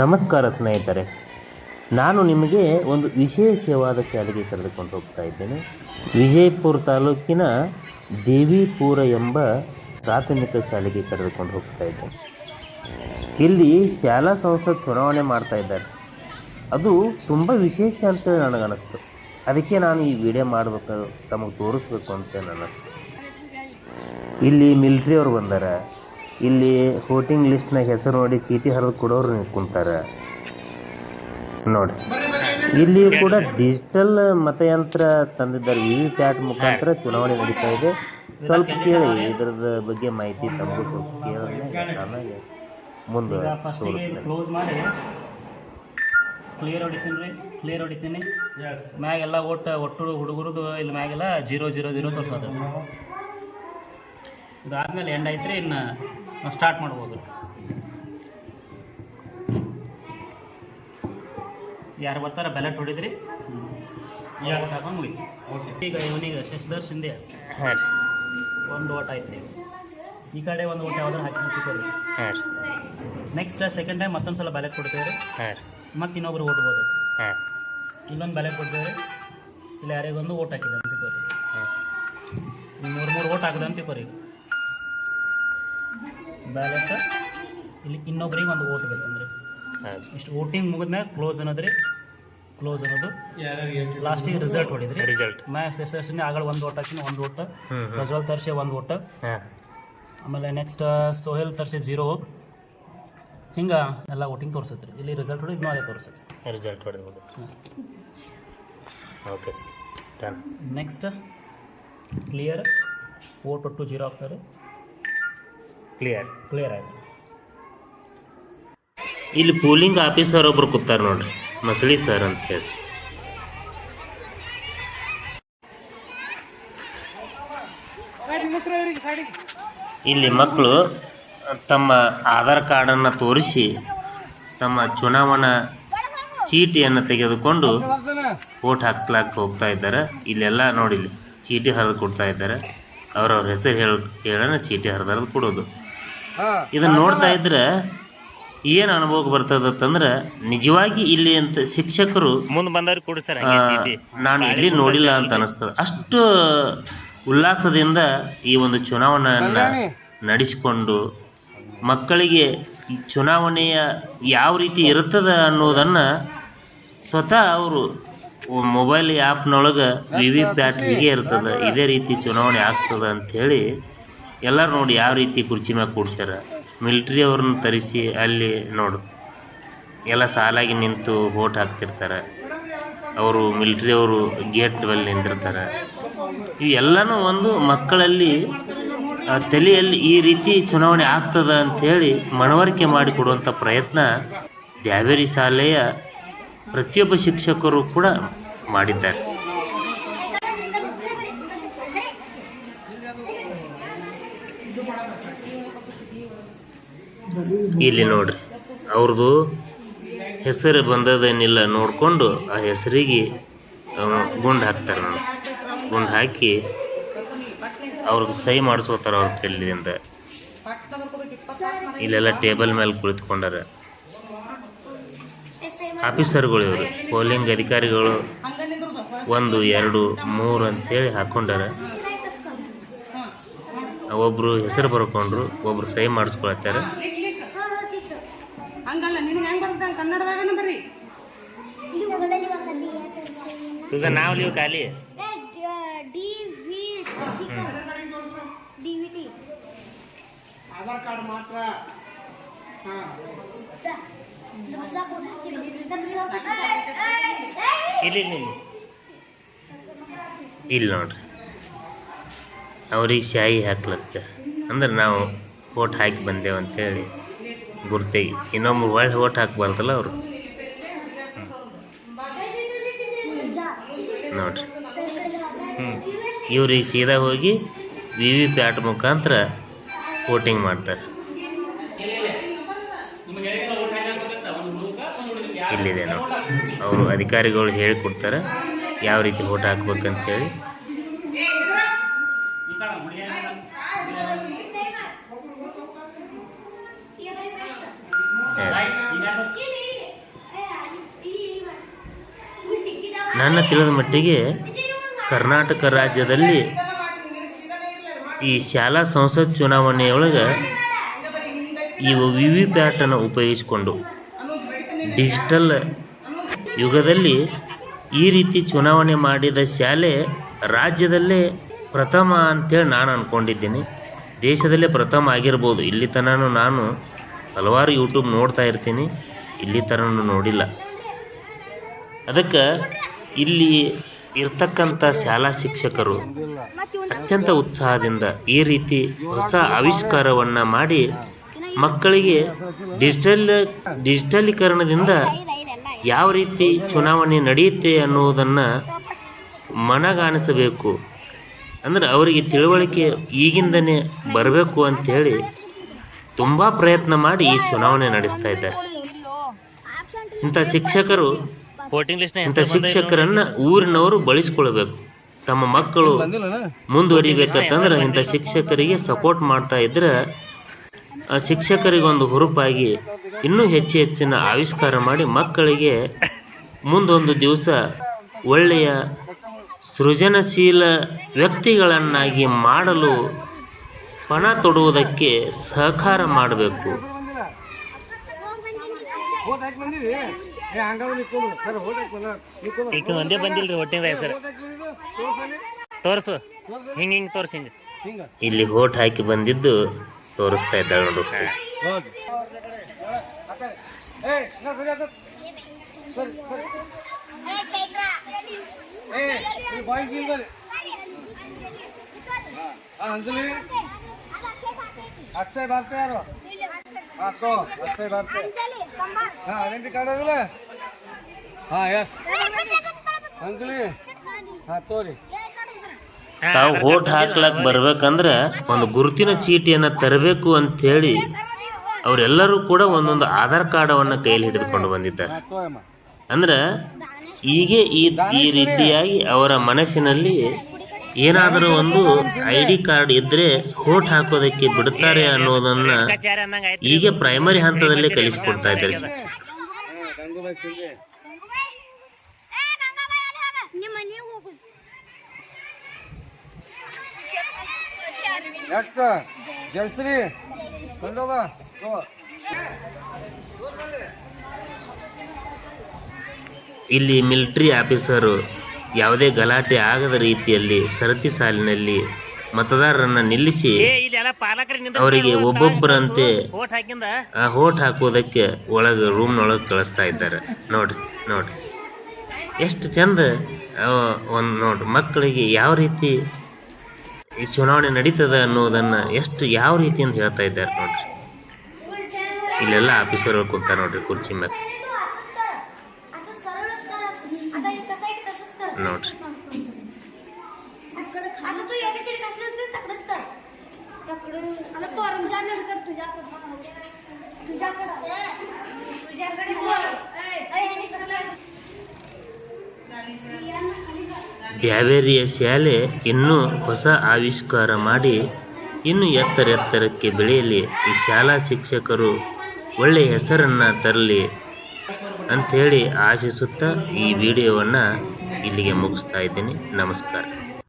ನಮಸ್ಕಾರ ಸ್ನೇಹಿತರೆ, ನಾನು ನಿಮಗೆ ಒಂದು ವಿಶೇಷವಾದ ಶಾಲೆಗೆ ಕರೆದುಕೊಂಡು ಹೋಗ್ತಾ ಇದ್ದೇನೆ. ವಿಜಯಪುರ ತಾಲೂಕಿನ ದೇವಿಪುರ ಎಂಬ ಪ್ರಾಥಮಿಕ ಶಾಲೆಗೆ ಕರೆದುಕೊಂಡು ಹೋಗ್ತಾ ಇದ್ದೇನೆ. ಇಲ್ಲಿ ಶಾಲಾ ಸಂಸತ್ ಚುನಾವಣೆ ಮಾಡ್ತಾ ಇದ್ದಾರೆ. ಅದು ತುಂಬ ವಿಶೇಷ ಅಂತ ನನಗನ್ನಿಸ್ತು. ಅದಕ್ಕೆ ನಾನು ಈ ವಿಡಿಯೋ ಮಾಡಬೇಕು, ತಮಗೆ ತೋರಿಸ್ಬೇಕು ಅಂತ ಅನ್ನಿಸ್ತು ಇಲ್ಲಿ ಮಿಲ್ಟ್ರಿಯವರು ಬಂದಾರ. ಇಲ್ಲಿ ವೋಟಿಂಗ್ ಲಿಸ್ಟ್ನಾಗ ಹೆಸರು ನೋಡಿ ಚೀಟಿ ಹರಿದು ಕೊಡೋರು ಕುಂತಾರ. ನೋಡಿ. ಇಲ್ಲಿ ಕೂಡ ಡಿಜಿಟಲ್ ಮತಯಂತ್ರ ತಂದಿದ್ದಾರೆ. ವಿ ವಿ ಪ್ಯಾಟ್ ಮುಖಾಂತರ ಚುನಾವಣೆ ನಡೀತಾ ಇದೆ. ಸ್ವಲ್ಪ ಕೇಳಿ ಇದ್ರದ ಬಗ್ಗೆ ಮಾಹಿತಿ ತಮಗೂ ಸ್ವಲ್ಪ ಕೇಳಿದ್ರೆ ಆಮೇಲೆ ಮುಂದೆ ಕ್ಲೋಸ್ ಮಾಡಿ. ಕ್ಲಿಯರ್ ಹೊಡಿತೀನಿ ರೀ ಕ್ಲಿಯರ್ ಹೊಡಿತೀನಿ ಮ್ಯಾಗೆಲ್ಲ ಒಟ್ಟು ಒಟ್ಟು ಹುಡುಗರದು ಇಲ್ಲಿ ಮ್ಯಾಗೆಲ್ಲ ಜೀರೋ ಜೀರೋ ಜೀರೋ ತೋರಿಸೋದು. ಇದಾದ್ಮೇಲೆ ಎಂಡ್ ಐತ್ರಿ ಇನ್ನು. ಸ್ಟಾರ್ಟ್ ಮಾಡ್ಬೋದು. ಯಾರು ಬರ್ತಾರ ಬ್ಯಾಲೆಟ್ ಹೊಡಿದ್ರಿ? ಹಾಕೊಂಡು ಮುಗಿತು. ಈಗ ಇವನಿಗೆ ಶಶಿಧರ್ ಶಿಂದೆ ಒಂದು ಓಟ್ ಆಯ್ತು ಈ ಕಡೆ ಒಂದು ಓಟ್ ಯಾವ್ದಾರು ಹಾಕಿ ತಿಳ್ಕೊಳ್ಳಿ ಹಾಂ. ನೆಕ್ಸ್ಟ್ ಸೆಕೆಂಡ್ ಟೈಮ್ ಮತ್ತೊಂದು ಸಲ ಬ್ಯಾಲೆಟ್ ಕೊಡ್ತೇವೆ ರೀ ಹಾಂ. ಮತ್ತೆ ಇನ್ನೊಬ್ರು ಓಟ್ಬೋದು ಹಾಂ. ಇಲ್ಲೊಂದು ಬ್ಯಾಲೆಟ್ ಕೊಡ್ತೇವೆ ಇಲ್ಲ ಯಾರಿಗೊಂದು ಓಟ್ ಹಾಕಿದೆ ಅಂತ ಮೂರು ಮೂರು ಓಟ್ ಹಾಕಿದೆ ಅಂತ ತಿಳ್ಕೊರಿ. ಬ್ಯಾಲೆಟ್ ಇಲ್ಲಿ ಇನ್ನೊಬ್ರಿಗೆ ಒಂದು ಓಟ್ ಬೇಕಂದ್ರೆ ಇಷ್ಟು ವೋಟಿಂಗ್ ಮುಗಿದ್ಮೇಲೆ ಕ್ಲೋಸ್ ಅನ್ನೋದ್ರಿ ಕ್ಲೋಸ್ ಅನ್ನೋದು. ಲಾಸ್ಟಿಗೆ ರಿಸಲ್ಟ್ ಹೊಡಿದ್ರಿ. ರಿಸಲ್ಟ್ ಮ್ಯಾಕ್ಸ್ ಸೆಷನ್ ಆಗಲ್ಲ ಒಂದು ಓಟ್ ಹಾಕಿ ಒಂದು ಓಟ್. ಪ್ರಜ್ವಲ್ ತರ್ಸಿ ಒಂದು ಓಟ್ ಹಾಂ. ಆಮೇಲೆ ನೆಕ್ಸ್ಟ್ ಸೋಹೆಲ್ ತರ್ಸಿ ಜೀರೋ ಹಿಂಗೆ ಎಲ್ಲ ವೋಟಿಂಗ್ ತೋರಿಸುತ್ತೆ ರೀ. ಇಲ್ಲಿ ರಿಸಲ್ಟ್ ಹೊಡೆದು ಇನ್ನೂ ಅದೇ ತೋರಿಸುತ್ತೆ. ರಿಸಲ್ಟ್ ಹೊಡೆದು okay sir next clear vote ಒಟ್ಟು ಜೀರೋ ಆಗ್ತಾರೆ ಕ್ಲಿಯರ್ ಕ್ಲಿಯರ್ ಆಯಿತು. ಇಲ್ಲಿ ಪೋಲಿಂಗ್ ಆಫೀಸರ್ ಒಬ್ರು ಕೂತಾರ ನೋಡ್ರಿ, ಮಸಳಿ ಸರ್ ಅಂತ ಹೇಳಿ. ಇಲ್ಲಿ ಮಕ್ಕಳು ತಮ್ಮ ಆಧಾರ್ ಕಾರ್ಡನ್ನು ತೋರಿಸಿ, ತಮ್ಮ ಚುನಾವಣಾ ಚೀಟಿಯನ್ನು ತೆಗೆದುಕೊಂಡು ವೋಟ್ ಹಾಕ್ಲಾಕ್ ಹೋಗ್ತಾ ಇದ್ದಾರೆ. ಇಲ್ಲೆಲ್ಲ ನೋಡಿಲ್ಲಿ ಚೀಟಿ ಹರಿದು ಕೊಡ್ತಾ ಇದ್ದಾರೆ. ಅವರವ್ರ ಹೆಸರು ಹೇಳ, ಹೇಳೋಣ, ಚೀಟಿ ಹರಿದು ಕೊಡೋದು. ಇದನ್ನ ನೋಡ್ತಾ ಇದ್ರೆ ಏನು ಅನುಭವಕ್ಕೆ ಬರ್ತದ ಅಂತಂದ್ರೆ ನಿಜವಾಗಿ ಇಲ್ಲಿ ಅಂತ ಶಿಕ್ಷಕರು ಮುಂದೆ ಬಂದವ್ರಿಗೆ ಕೊಡಿ ಸರ್ ನಾನು ಇಲ್ಲಿ ನೋಡಿಲ್ಲ ಅಂತ ಅನಿಸ್ತದೆ. ಅಷ್ಟು ಉಲ್ಲಾಸದಿಂದ ಈ ಒಂದು ಚುನಾವಣೆಯನ್ನು ನಡೆಸಿಕೊಂಡು ಮಕ್ಕಳಿಗೆ ಈ ಚುನಾವಣೆಯ ಯಾವ ರೀತಿ ಇರ್ತದೆ ಅನ್ನೋದನ್ನು ಸ್ವತಃ ಅವರು ಮೊಬೈಲ್ ಆ್ಯಪ್ನೊಳಗೆ ವಿ ವಿ ಪ್ಯಾಟ್ ಹೀಗೆ ಇರ್ತದೆ. ಇದೇ ರೀತಿ ಚುನಾವಣೆ ಆಗ್ತದೆ ಅಂಥೇಳಿ ಎಲ್ಲರೂ ನೋಡಿ ಯಾವ ರೀತಿ ಕುರ್ಚಿ ಮ್ಯಾಗ ಕೂಡ್ಸ್ಯಾರ. ಮಿಲ್ಟ್ರಿ ಅವ್ರನ್ನ ತರಿಸಿ ಅಲ್ಲಿ ನೋಡು. ಎಲ್ಲ ಸಾಲಾಗಿ ನಿಂತು ಓಟ್ ಹಾಕ್ತಿರ್ತಾರೆ. ಅವರು ಮಿಲ್ಟ್ರಿ ಅವರು ಗೇಟ್ ಬಲ್ಲಿ ನಿಂತಿರ್ತಾರೆ. ಇವೆಲ್ಲನೂ ಒಂದು ಮಕ್ಕಳಲ್ಲಿ ತಲೆಯಲ್ಲಿ ಈ ರೀತಿ ಚುನಾವಣೆ ಆಗ್ತದ ಅಂಥೇಳಿ ಮನವರಿಕೆ ಮಾಡಿಕೊಡುವಂಥ ಪ್ರಯತ್ನ ದ್ಯಾವೇರಿ ಶಾಲೆಯ ಪ್ರತಿಯೊಬ್ಬ ಶಿಕ್ಷಕರು ಕೂಡ ಮಾಡಿದ್ದಾರೆ. ಇಲ್ಲಿ ನೋಡ್ರಿ. ಅವ್ರದ್ದು ಹೆಸರು ಬಂದದೇನಿಲ್ಲ, ನೋಡಿಕೊಂಡು ಆ ಹೆಸರಿಗೆ ಗುಂಡು ಹಾಕ್ತಾರೆ ನೋಡಿ ಗುಂಡು ಹಾಕಿ ಅವ್ರದ್ದು ಸಹಿ ಮಾಡಿಸ್ಕೋತಾರೆ ಅವ್ರ ಕೈಲಿಂದ. ಇಲ್ಲೆಲ್ಲ ಟೇಬಲ್ ಮೇಲೆ ಕುಳಿತುಕೊಂಡಾರ. ಆಫೀಸರ್ಗಳು ಇವರು, ಪೋಲಿಂಗ್ ಅಧಿಕಾರಿಗಳು ಒಂದು, ಎರಡು, ಮೂರು ಅಂತೇಳಿ ಹಾಕ್ಕೊಂಡಾರ. ಒಬ್ಬರು ಹೆಸರು ಬರ್ಕೊಂಡ್ರು ಒಬ್ಬರು ಸಹಿ ಮಾಡಿಸ್ಕೊಳತ್ತಾರ. ಮಾತ್ರ ಇಲ್ಲಿ ಇಲ್ಲಿ ಇಲ್ಲಿ. ಇಲ್ಲಿ ನೋಡ್ರಿ. ಅವ್ರಿಗೆ ಶಾಯಿ ಹಾಕ್ಲತ್ತ ಅಂದ್ರೆ ನಾವು ಓಟ್ ಹಾಕಿ ಬಂದೇವು ಅಂತೇಳಿ ಇನ್ನೊಮ್ಮೆ ಒಳ್ಳೆ ಓಟ್ ಹಾಕ್ಬಾರ್ದಲ್ಲ ಅವರು. ನೋಡ್ರಿ ಇವ್ರಿಗೆ ಸೀದಾ ಹೋಗಿ ವಿ ವಿ ಪ್ಯಾಟ್ ಮುಖಾಂತರ ವೋಟಿಂಗ್ ಮಾಡ್ತಾರೆ. ಇಲ್ಲಿದೆ ನೋಡಿ. ಅವರು ಅಧಿಕಾರಿಗಳು ಹೇಳಿಕೊಡ್ತಾರೆ ಯಾವ ರೀತಿ ಓಟ್ ಹಾಕ್ಬೇಕಂತೇಳಿ. ಎಸ್ ನನ್ನ ತಿಳಿದ ಮಟ್ಟಿಗೆ ಕರ್ನಾಟಕ ರಾಜ್ಯದಲ್ಲಿ ಈ ಶಾಲಾ ಸಂಸತ್ ಚುನಾವಣೆಯೊಳಗೆ ಈ ವಿ ವಿ ಪ್ಯಾಟನ್ನು ಉಪಯೋಗಿಸಿಕೊಂಡು ಡಿಜಿಟಲ್ ಯುಗದಲ್ಲಿ ಈ ರೀತಿ ಚುನಾವಣೆ ಮಾಡಿದ ಶಾಲೆ ರಾಜ್ಯದಲ್ಲೇ ಪ್ರಥಮ ಅಂತೇಳಿ ನಾನು ಅಂದ್ಕೊಂಡಿದ್ದೀನಿ ದೇಶದಲ್ಲೇ ಪ್ರಥಮ ಆಗಿರ್ಬೋದು. ಇಲ್ಲಿ ತನಕ ನಾನು ಹಲವಾರು ಯೂಟ್ಯೂಬ್ ನೋಡ್ತಾ ಇರ್ತೀನಿ. ಇಲ್ಲಿ ತನಕ ನೋಡಿಲ್ಲ. ಅದಕ್ಕೆ ಇಲ್ಲಿ ಇರ್ತಕ್ಕಂಥ ಶಾಲಾ ಶಿಕ್ಷಕರು ಅತ್ಯಂತ ಉತ್ಸಾಹದಿಂದ ಈ ರೀತಿ ಹೊಸ ಆವಿಷ್ಕಾರವನ್ನು ಮಾಡಿ ಮಕ್ಕಳಿಗೆ ಡಿಜಿಟಲ್ ಡಿಜಿಟಲೀಕರಣದಿಂದ ಯಾವ ರೀತಿ ಚುನಾವಣೆ ನಡೆಯುತ್ತೆ ಅನ್ನುವುದನ್ನು ಮನಗಾಣಿಸಬೇಕು. ಅಂದರೆ ಅವರಿಗೆ ತಿಳುವಳಿಕೆ ಈಗಿಂದನೇ ಬರಬೇಕು ಅಂಥೇಳಿ ತುಂಬ ಪ್ರಯತ್ನ ಮಾಡಿ ಈ ಚುನಾವಣೆ ನಡೆಸ್ತಾ ಇದ್ದಾರೆ. ಇಂಥ ಶಿಕ್ಷಕರು ವೋಟಿಂಗ್ ಲಿಸ್ಟ್ ಇಂಥ ಶಿಕ್ಷಕರನ್ನ ಊರಿನವರು ಬಳಸ್ಕೊಳ್ಬೇಕು. ತಮ್ಮ ಮಕ್ಕಳು ಮುಂದುವರಿಬೇಕಂತಂದ್ರೆ ಇಂಥ ಶಿಕ್ಷಕರಿಗೆ ಸಪೋರ್ಟ್ ಮಾಡ್ತಾ ಇದ್ರೆ ಆ ಶಿಕ್ಷಕರಿಗೊಂದು ಹುರುಪಾಗಿ ಇನ್ನೂ ಹೆಚ್ಚು ಹೆಚ್ಚಿನ ಆವಿಷ್ಕಾರ ಮಾಡಿ ಮಕ್ಕಳಿಗೆ ಮುಂದೊಂದು ದಿವಸ ಒಳ್ಳೆಯ ಸೃಜನಶೀಲ ವ್ಯಕ್ತಿಗಳನ್ನಾಗಿ ಮಾಡಲು ಪಣ ತೊಡುವುದಕ್ಕೆ ಸಹಕಾರ ಮಾಡಬೇಕು. ಈಗ ಒಂದೇ ಬಂದಿಲ್ರಿ ವೋಟಿಂಗ್ ಹೆಸರು. ತೋರಿಸು. ತೋರ್ಸು ಹಿಂಗೆ ಹಿಂಗೆ ತೋರ್ಸಿ ಹಿಂಗೆ. ಇಲ್ಲಿ ಹೋಟ್ ಹಾಕಿ ಬಂದಿದ್ದು ತೋರಿಸ್ತಾ ಇದ್ದಾಳೆ ನೋಡು. ಅಕ್ಷಯ್ ಬರ್ತೇ ಯಾರು ಹಾ ತೋ ಅಕ್ಷಯ್ ಬಾರ್ತೆ. ಹಾ ಕಾರ್ಡ್ ಹಾ ಎಸ್ ಅಂಜಲಿ ಹಾ ತೋರಿ. ತಾವು ವೋಟ್ ಹಾಕ್ಲಕ್ ಬರ್ಬೇಕಂದ್ರೆ ಒಂದು ಗುರುತಿನ ಚೀಟಿಯನ್ನು ತರಬೇಕು ಅಂತೇಳಿ ಅವರೆಲ್ಲರೂ ಕೂಡ ಒಂದೊಂದು ಆಧಾರ್ ಕಾರ್ಡವನ್ನು ಕೈಯಲ್ಲಿ ಹಿಡಿದುಕೊಂಡು ಬಂದಿದ್ದಾರೆ. ಅಂದ್ರೆ ಹೀಗೆ ಈ ಈ ರೀತಿಯಾಗಿ ಅವರ ಮನಸ್ಸಿನಲ್ಲಿ ಏನಾದರೂ ಒಂದು ಐ ಡಿ ಕಾರ್ಡ್ ಇದ್ರೆ ಓಟ್ ಹಾಕೋದಕ್ಕೆ ಬಿಡುತ್ತಾರೆ ಅನ್ನೋದನ್ನ ಈಗ ಪ್ರೈಮರಿ ಹಂತದಲ್ಲಿ ಕಲಿಸಿಕೊಡ್ತಾ ಇದ್ದಾರೆ ಇಲ್ಲಿ ಮಿಲಿಟರಿ ಆಫೀಸರು ಯಾವುದೇ ಗಲಾಟೆ ಆಗದ ರೀತಿಯಲ್ಲಿ ಸರತಿ ಸಾಲಿನಲ್ಲಿ ಮತದಾರರನ್ನ ನಿಲ್ಲಿಸಿ ಅವರಿಗೆ ಒಬ್ಬೊಬ್ಬರಂತೆ ಆ ಹೋಟ್ ಹಾಕೋದಕ್ಕೆ ಒಳಗೆ ರೂಮ್ನೊಳಗೆ ಕಳಿಸ್ತಾ ಇದ್ದಾರೆ. ನೋಡ್ರಿ ನೋಡ್ರಿ. ಎಷ್ಟು ಚಂದ ಒಂದು ನೋಡ್ರಿ ಮಕ್ಕಳಿಗೆ ಯಾವ ರೀತಿ ಈ ಚುನಾವಣೆ ನಡೀತದ ಅನ್ನೋದನ್ನ ಎಷ್ಟು ಯಾವ ರೀತಿ ಅಂತ ಹೇಳ್ತಾ ಇದ್ದಾರೆ ನೋಡ್ರಿ. ಇಲ್ಲೆಲ್ಲ ಆಫೀಸರ್ಗಳು ಕುಂತಾರ ನೋಡ್ರಿ ಕುರ್ಚಿ ಮೇಲೆ. ನೋಡ್ರಿ ದ್ಯಾವೇರಿಯ ಶಾಲೆ ಇನ್ನೂ ಹೊಸ ಆವಿಷ್ಕಾರ ಮಾಡಿ ಇನ್ನು ಎತ್ತರ ಎತ್ತರಕ್ಕೆ ಬೆಳೆಯಲಿ. ಈ ಶಾಲಾ ಶಿಕ್ಷಕರು ಒಳ್ಳೆಯ ಹೆಸರನ್ನು ತರಲಿ ಅಂಥೇಳಿ ಆಶಿಸುತ್ತಾ ಈ ವಿಡಿಯೋವನ್ನು ಇಲ್ಲಿಗೆ ಮುಗಿಸ್ತಾ ಇದ್ದೀನಿ. ನಮಸ್ಕಾರ.